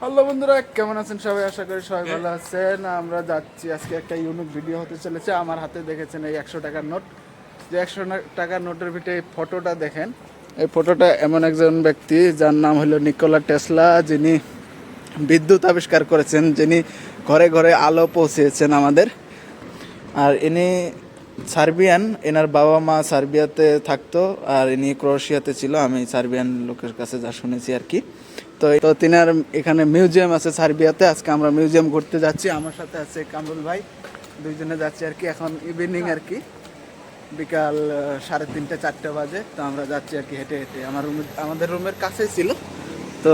Hello বন্ধুরা কেমন আছেন সবাই? আশা করি সবাই ভালো আছেন। আমরা যাচ্ছি আজকে একটা ইউনিক ভিডিও হতে চলেছে। আমার হাতে দেখেছেন এই একশো টাকার নোট যে একশো টাকার নোটের ভিতরে এই ফটোটা দেখেন। এই ফটোটা এমন একজন ব্যক্তি যার নাম হলো নিকোলা টেসলা যিনি বিদ্যুৎ আবিষ্কার করেছেন যিনি ঘরে ঘরে আলো পৌঁছেছেন আমাদের। আর ইনি সার্বিয়ান এনার বাবা মা সার্বিয়াতে থাকতো আর ইনি ক্রোয়েশিয়াতে ছিল। আমি সার্বিয়ান লোকের কাছে যা শুনেছি আর কি। তো তো তিনার এখানে মিউজিয়াম আছে সার্বিয়াতে। আজকে আমরা মিউজিয়াম ঘুরতে যাচ্ছি। আমার সাথে আছে কামরুল ভাই। দুইজনে যাচ্ছি আর কি। এখন ইভিনিং আর কি। বিকাল সাড়ে তিনটে, চারটে বাজে। তো আমরা যাচ্ছি আর কি হেঁটে হেঁটে। আমার রুমে আমাদের রুমের কাছেই ছিল। তো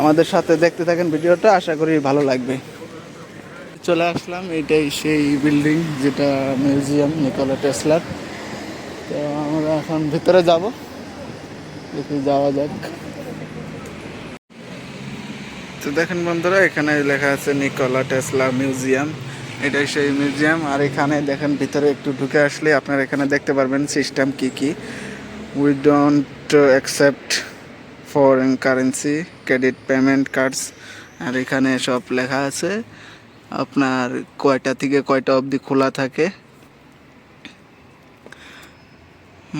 আমাদের সাথে দেখতে থাকেন ভিডিওটা। আশা করি ভালো লাগবে। চলে আসলাম। এটাই সেই বিল্ডিং যেটা মিউজিয়াম নিকোলা টেসলার তো আমরা এখন ভিতরে যাব। দেখি যাওয়া যাক। তো দেখেন বন্ধুরা, এখানে লেখা আছে নিকোলা টেসলা মিউজিয়াম। এটাই সেই মিউজিয়াম। আর এখানে দেখেন, ভিতরে একটু ঢুকে আসলে আপনারা এখানে দেখতে পারবেন সিস্টেম কি কি। We don't accept foreign currency credit payment cards আর এখানে সব লেখা আছে, আপনার কয়টা থেকে কয়টা অবধি খোলা থাকে।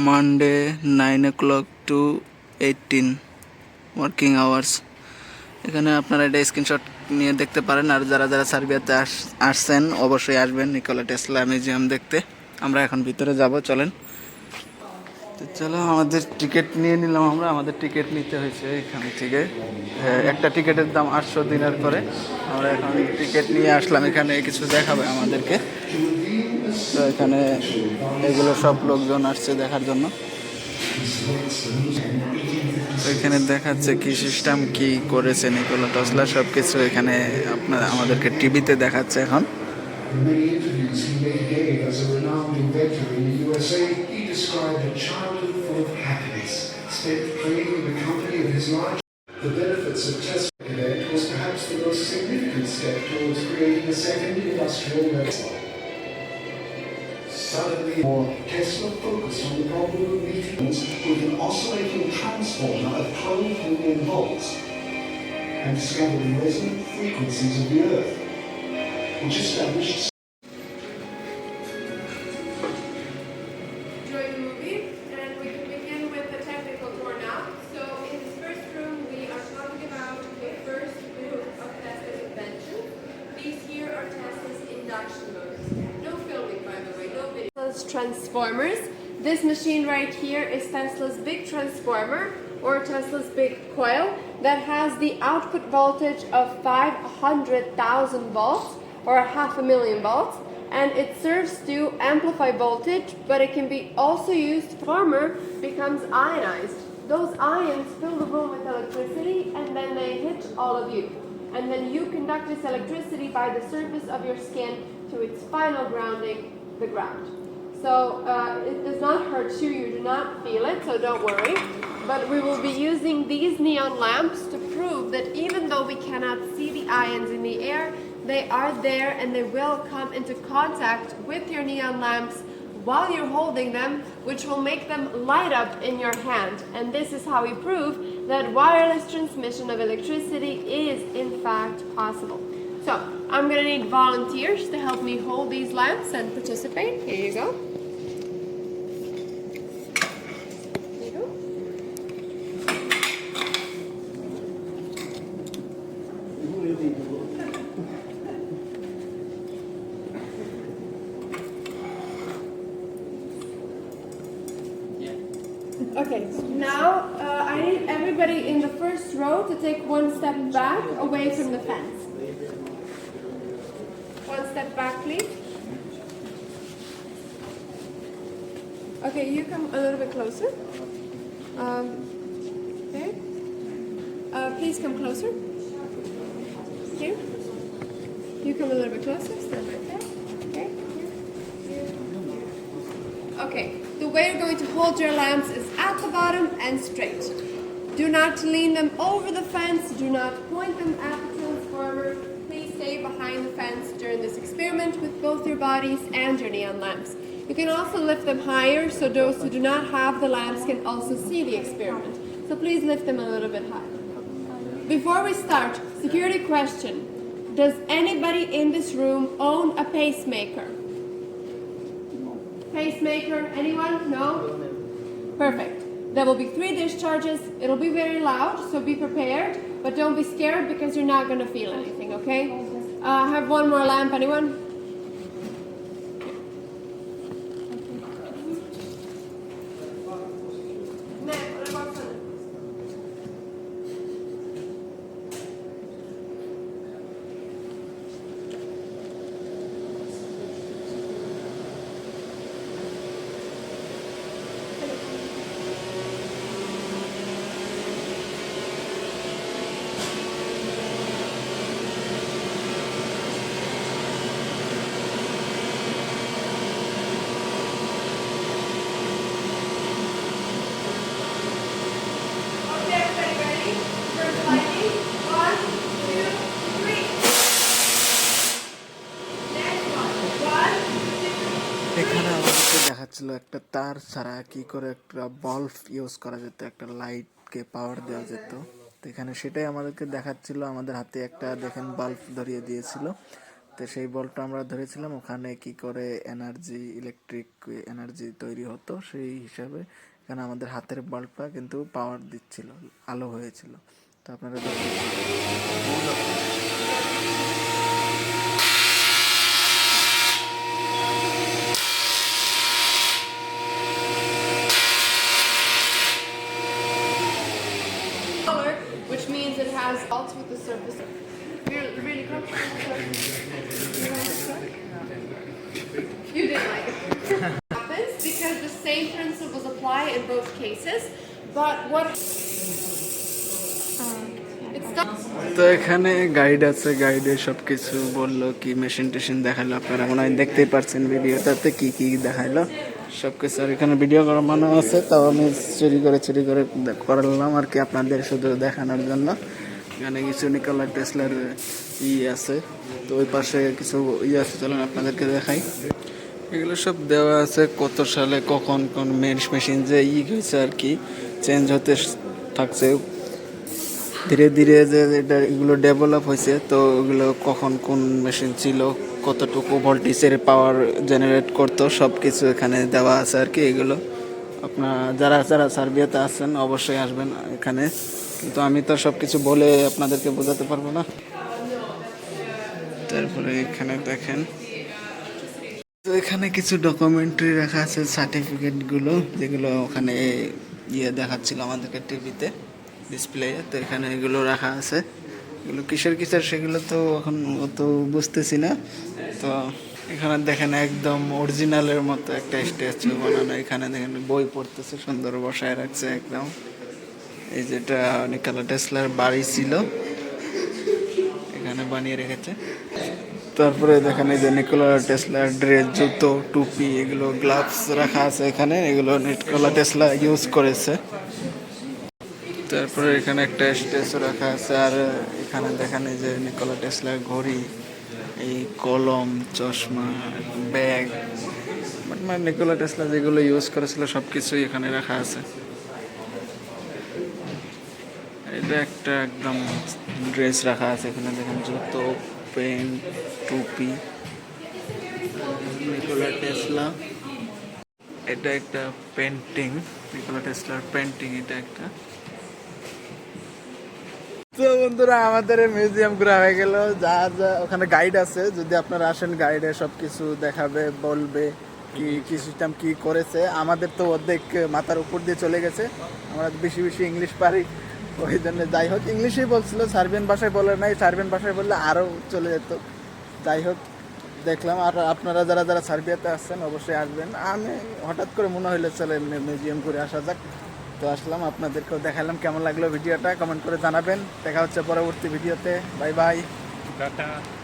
Monday nine o'clock to eighteen working hours এখানে আপনারা এটা স্ক্রিনশট নিয়ে দেখতে পারেন আর যারা যারা সার্বিয়াতে আস আসছেন অবশ্যই আসবেন নিকোলা টেসলা মিউজিয়াম দেখতে। আমরা এখন ভিতরে যাব চলেন। তো চলো আমাদের টিকিট নিয়ে নিলাম আমরা। আমাদের টিকিট নিতে হয়েছে এখান থেকে। হ্যাঁ, একটা টিকিটের দাম আটশো দিনের করে আমরা এখন টিকিট নিয়ে আসলাম। এখানে কিছু দেখাবে আমাদেরকে। তো এখানে এগুলো সব লোকজন আসছে দেখার জন্য। এখানে দেখাচ্ছে কি সিস্টেম কি করেছে নিকোলা টসলা সব কিছু এখানে আপনার আমাদেরকে টিভিতে দেখাচ্ছে এখন many interviews he made gave as a renowned inventor in the USA, he described a childhood full of happiness, spent playing in the company of his large. The benefits of Tesla Connect was perhaps the most significant step towards creating a second industrial revolution. Suddenly, more Tesla focused on the problem of meeting with an oscillating transformer of 12 million volts and discovered the resonant frequencies of the Earth, which established transformers. This machine right here is Tesla's big transformer, or Tesla's big coil, that has the output voltage of 500,000 volts, or half a million volts and it serves to amplify voltage, but it can be also used. Farmer becomes ionized. Those ions fill the room with electricity, and then they hit all of you. And then you conduct this electricity by the surface of your skin to its final grounding, the ground. So uh, it does not hurt you. You do not feel it, so don't worry. But we will be using these neon lamps to prove that even though we cannot see the ions in the air, they are there and they will come into contact with your neon lamps while you're holding them, which will make them light up in your hand. And this is how we prove that wireless transmission of electricity is in fact possible. So I'm gonna need volunteers to help me hold these lamps and participate. Here you go. Okay, now uh, I need everybody in the first row to take one step back away from the fence. Step back, please. Okay, you come a little bit closer. Um, okay. Uh, please come closer. Here. You come a little bit closer. Stand right there. Okay. Okay, the way you're going to hold your lamps is at the bottom and straight. Do not lean them over the fence, do not point them at this experiment with both your bodies and your neon lamps. You can also lift them higher so those who do not have the lamps can also see the experiment. So please lift them a little bit higher. Before we start, security question. Does anybody in this room own a pacemaker? Pacemaker, anyone? No? Perfect. There will be three discharges. It'll be very loud, so be prepared. But don't be scared because you're not going to feel anything, okay? Uh, have one more lamp, anyone? একটা তার ছাড়া কি করে একটা bulb use করা যেত, একটা লাইটকে পাওয়ার দেওয়া যেত। তো এখানে সেটাই আমাদেরকে দেখাচ্ছিল। আমাদের হাতে একটা দেখেন বাল্ব ধরিয়ে দিয়েছিল। তো সেই বাল্বটা আমরা ধরেছিলাম। ওখানে কি করে এনার্জি ইলেকট্রিক এনার্জি তৈরি হতো, সেই হিসাবে এখানে আমাদের হাতের বাল্বটা কিন্তু পাওয়ার দিচ্ছিল, আলো হয়েছিল। তো আপনারা happens because the same principles apply in both cases, but what তো এখানে গাইড আছে গাইডে সব কিছু বলল কি মেশিন টেশিন দেখাল আপনারা মনে হয় দেখতেই পারছেন ভিডিওটাতে কি কি দেখাইলো সব কিছু আর এখানে ভিডিও করানো আছে তাও আমি চুরি করে চুরি করে করালাম আর কি আপনাদের শুধু দেখানোর জন্য। এখানে কিছু নিকোলা টেসলার ই আছে তো ওই পাশে কিছু ই আছে চলেন আপনাদেরকে দেখাই। এগুলো সব দেওয়া আছে কত সালে, কখন, কোন মেশিন যে ই হয়েছে আর কি চেঞ্জ হতে থাকছে। ধীরে ধীরে যে এটা এগুলো ডেভেলপ হয়েছে, তো এগুলো কখন কোন মেশিন ছিল, কতটুকু ভোল্টেজের পাওয়ার জেনারেট করতো সব কিছু এখানে দেওয়া আছে আর কি এগুলো। আপনার যারা যারা সার্বিয়াতে আসছেন অবশ্যই আসবেন এখানে। কিন্তু আমি তো সব কিছু বলে আপনাদেরকে বোঝাতে পারব না। তারপরে এখানে দেখেন। তো এখানে কিছু ডকুমেন্টারি রাখা আছে সার্টিফিকেটগুলো যেগুলো ওখানে ইয়ে দেখাচ্ছিল আমাদেরকে টিভিতে ডিসপ্লে তো এখানে এগুলো রাখা আছে। এগুলো কিসের কিসের সেগুলো তো এখন অত বুঝতেছি না। তো এখানে দেখেন একদম অরিজিনালের মতো একটা স্ট্যাচু বানানো। এখানে দেখেন বই পড়তেছে, সুন্দর বসায় রাখছে একদম। এই যেটা নিকালা টেসলার বাড়ি ছিল। এখানে বানিয়ে রেখেছে। তারপরে দেখেন এই যে নিকোলা টেসলা ড্রেস জুতো, টুপি, এগুলো গ্লাভস রাখা আছে এখানে। এগুলো নিকোলা টেসলা ইউজ করেছে। তারপরে এখানে একটা স্টেজও রাখা আছে। আর এখানে দেখেন এই যে নিকোলা টেসলা ঘড়ি, এই কলম, চশমা ব্যাগ মানে নিকোলা টেসলা যেগুলো ইউজ করেছিল সব কিছুই এখানে রাখা আছে। এটা একটা একদম ড্রেস রাখা আছে এখানে। দেখেন জুতো পেন টুপি নিকোলা টেসলা এটা একটা পেন্টিং নিকোলা টেসলার পেন্টিং এটা একটা। তো বন্ধুরা, আমাদের মিউজিয়াম ঘোরা হয়ে গেল। যা যা ওখানে গাইড আছে, যদি আপনারা আসেন গাইডে সব কিছু দেখাবে, বলবে কি কি সিস্টেম কি করেছে। আমাদের তো অর্ধেক মাথার উপর দিয়ে চলে গেছে। আমরা বেশি বেশি ইংলিশ পারি। ওই জন্য যাই হোক, ইংলিশেই বলছিল, সার্বিয়ান ভাষায় বলে নাই, সার্বিয়ান ভাষায় বললে আরও চলে যেত। যাই হোক, দেখলাম আর আপনারা যারা যারা সার্বিয়াতে আসছেন অবশ্যই আসবেন। আমি হঠাৎ করে মনে হইলে, চলে মিউজিয়াম করে আসা যাক। তো আসলাম, আপনাদেরকেও দেখালাম কেমন লাগল ভিডিওটা। কমেন্ট করে জানাবেন। দেখা হচ্ছে পরবর্তী ভিডিওতে। Bye bye